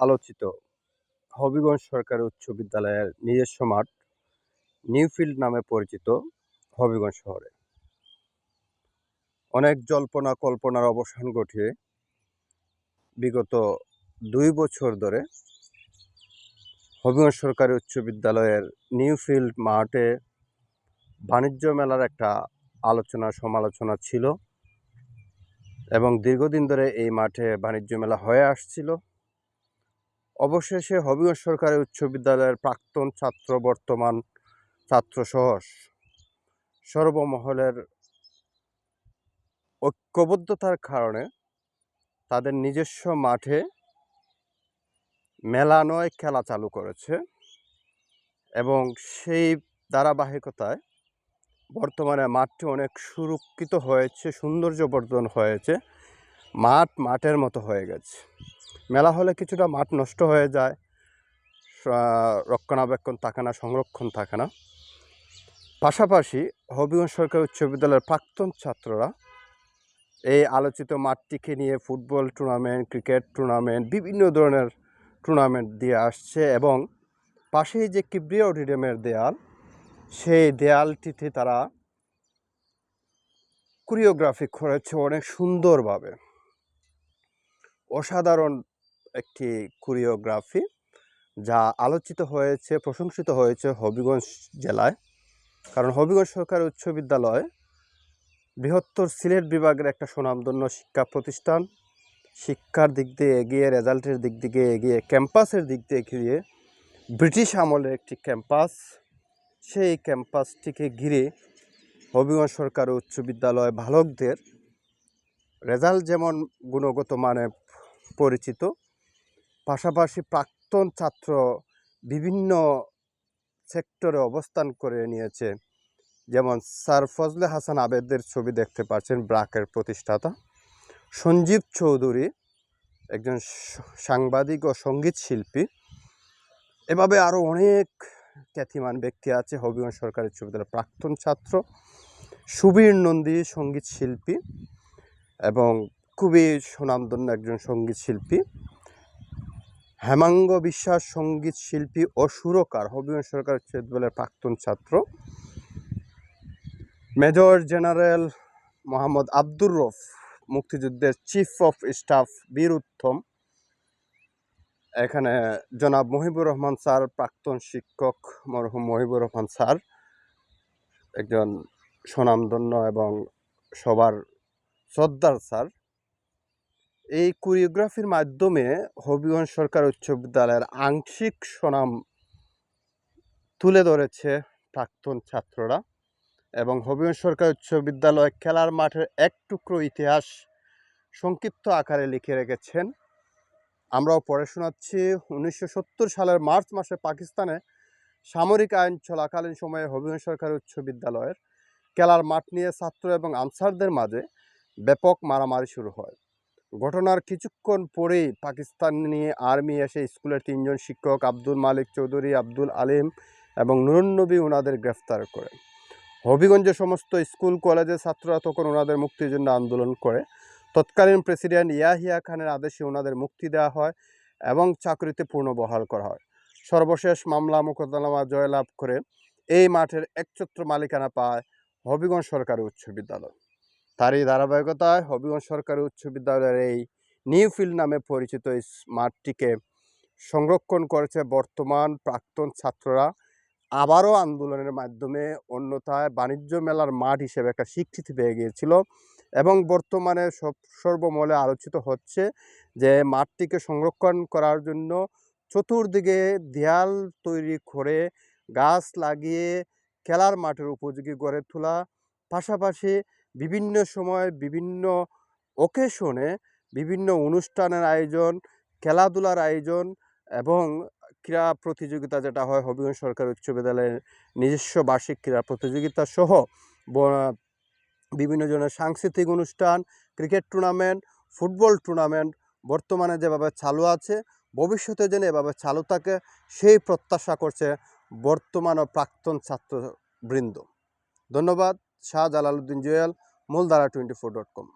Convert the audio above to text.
আলোচিত। হবিগঞ্জ সরকারি উচ্চ বিদ্যালয়ের নিজস্ব মাঠ, নিউফিল্ড নামে পরিচিত হবিগঞ্জ শহরে। অনেক জল্পনা কল্পনার অবসান ঘটিয়ে বিগত দুই বছর ধরে হবিগঞ্জ সরকারি উচ্চ বিদ্যালয়ের নিউফিল্ড মাঠে বাণিজ্য মেলার একটা আলোচনা, সমালোচনা ছিল এবং দীর্ঘদিন ধরে এই মাঠে বাণিজ্য মেলা হয়ে আসছিল। অবশেষে হবিগঞ্জ সরকারি উচ্চ বিদ্যালয়ের প্রাক্তন ছাত্র বর্তমান ছাত্রসহ সর্বমহলের ঐক্যবদ্ধতার কারণে তাদের নিজস্ব মাঠে মেলা নয়, খেলা চালু করেছে এবং সেই ধারাবাহিকতায় বর্তমানে মাঠটি অনেক সুরক্ষিত হয়েছে সৌন্দর্যবর্ধন হয়েছে, মাঠ মাঠের মতো হয়ে গেছে। মেলা হলে কিছুটা মাঠ নষ্ট হয়ে যায়। রক্ষণাবেক্ষণ থাকে না, সংরক্ষণ থাকে না। পাশাপাশি হবিগঞ্জ সরকারি উচ্চ বিদ্যালয়ের প্রাক্তন ছাত্ররা এই আলোচিত মাঠটিকে নিয়ে ফুটবল টুর্নামেন্ট, ক্রিকেট টুর্নামেন্ট, বিভিন্ন ধরনের টুর্নামেন্ট দিয়ে আসছে এবং পাশেই যে কিবরিয়া অডিটোরিয়ামের দেয়াল, সেই দেয়ালটিতে তারা কোরিওগ্রাফি করেছে অনেক সুন্দরভাবে। অসাধারণ একটি কোরিওগ্রাফি যা আলোচিত হয়েছে, প্রশংসিত হয়েছে হবিগঞ্জ জেলায়। কারণ হবিগঞ্জ সরকারি উচ্চ বিদ্যালয় বৃহত্তর সিলেট বিভাগের একটা সুনামধন্য শিক্ষা প্রতিষ্ঠান। শিক্ষার দিক দিয়ে এগিয়ে রেজাল্টের দিক থেকে এগিয়ে ক্যাম্পাসের দিক দিয়ে এগিয়ে ব্রিটিশ আমলের একটি ক্যাম্পাস সেই ক্যাম্পাসটিকে ঘিরে হবিগঞ্জ সরকারি উচ্চ বিদ্যালয় বালকদের রেজাল্ট যেমন গুণগত মানে পরিচিত পাশাপাশি প্রাক্তন ছাত্র বিভিন্ন সেক্টরে অবস্থান করে নিয়েছে। যেমন স্যার ফজলে হাসান আবেদের ছবি দেখতে পাচ্ছেন ব্রাকের প্রতিষ্ঠাতা। সঞ্জীব চৌধুরী একজন সাংবাদিক ও সংগীত শিল্পী। এভাবে আরও অনেক খ্যাতিমান ব্যক্তি আছে হবিগঞ্জ সরকারি বিদ্যালয়ের প্রাক্তন ছাত্র, সুবীর নন্দী সংগীত শিল্পী এবং খুবই সুনামধন্য একজন সংগীত শিল্পী। হেমাঙ্গ বিশ্বাস সংগীত শিল্পী ও সুরকার হবিগঞ্জ সরকার উচ্চ প্রাক্তন ছাত্র। মেজর জেনারেল মোহাম্মদ আব্দুর রফ, মুক্তিযুদ্ধের চিফ অফ স্টাফ বীর উত্তম এখানে জনাব মহিবুর রহমান স্যার, প্রাক্তন শিক্ষক মরহুম মহিবুর রহমান স্যার, একজন সুনামধন্য এবং সবার শ্রদ্ধার স্যার। এই কোরিওগ্রাফির মাধ্যমে হবিগঞ্জ সরকার উচ্চ বিদ্যালয়ের আংশিক সুনাম তুলে ধরেছে প্রাক্তন ছাত্ররা এবং হবিগঞ্জ সরকার উচ্চ বিদ্যালয় খেলার মাঠের এক টুকরো ইতিহাস সংক্ষিপ্ত আকারে লিখে রেখেছেন। আমরাও পড়ে শোনাচ্ছি, উনিশশো সত্তর সালের মার্চ মাসে পাকিস্তানে সামরিক আইন চলাকালীন সময়ে হবিগঞ্জ সরকার উচ্চ বিদ্যালয়ের খেলার মাঠ নিয়ে ছাত্র এবং আনসারদের মাঝে ব্যাপক মারামারি শুরু হয়। ঘটনার কিছুক্ষণ পরেই পাকিস্তানি আর্মি এসে স্কুলের তিনজন শিক্ষক আব্দুল মালিক চৌধুরী, আব্দুল আলিম এবং নুরুন্নবী ওনাদের গ্রেফতার করে হবিগঞ্জের সমস্ত স্কুল, কলেজের ছাত্ররা তখন ওনাদের মুক্তির জন্য আন্দোলন করে। তৎকালীন প্রেসিডেন্ট ইয়াহিয়া খানের আদেশে ওনাদের মুক্তি দেওয়া হয় এবং চাকরিতে পুনর্বহাল করা হয়। সর্বশেষ মামলা মোকদ্দমা জয়লাভ করে এই মাঠের একচ্ছত্র মালিকানা পায় হবিগঞ্জ সরকারি উচ্চ বিদ্যালয়। তারই ধারাবাহিকতায় হবিগঞ্জ সরকারি উচ্চ বিদ্যালয়ের এই নিউফিল্ড নামে পরিচিত এই মাঠটিকে সংরক্ষণ করেছে বর্তমান প্রাক্তন ছাত্ররা। আবারও আন্দোলনের মাধ্যমে অন্যথায় বাণিজ্য মেলার মাঠ হিসেবে একটা স্বীকৃতি পেয়ে গিয়েছিল এবং বর্তমানে সব সর্বমলে আলোচিত হচ্ছে যে মাঠটিকে সংরক্ষণ করার জন্য চতুর্দিকে দেয়াল তৈরি করে গাছ লাগিয়ে খেলার মাঠের উপযোগী গড়ে তোলা। পাশাপাশি বিভিন্ন সময় বিভিন্ন ওকেশনে বিভিন্ন অনুষ্ঠানের আয়োজন, খেলাধুলার আয়োজন এবং ক্রীড়া প্রতিযোগিতা যেটা হয় হবিগঞ্জ সরকার উচ্চ বিদ্যালয়ের নিজস্ব বার্ষিক ক্রীড়া প্রতিযোগিতা সহ বিভিন্ন ধরনের সাংস্কৃতিক অনুষ্ঠান, ক্রিকেট টুর্নামেন্ট ফুটবল টুর্নামেন্ট বর্তমানে যেভাবে চালু আছে, ভবিষ্যতে যেন এভাবে চালু থাকে সেই প্রত্যাশা করছে বর্তমান ও প্রাক্তন ছাত্রবৃন্দ। ধন্যবাদ। Shah Jalaluddin Jewel Muldhara twenty four dot com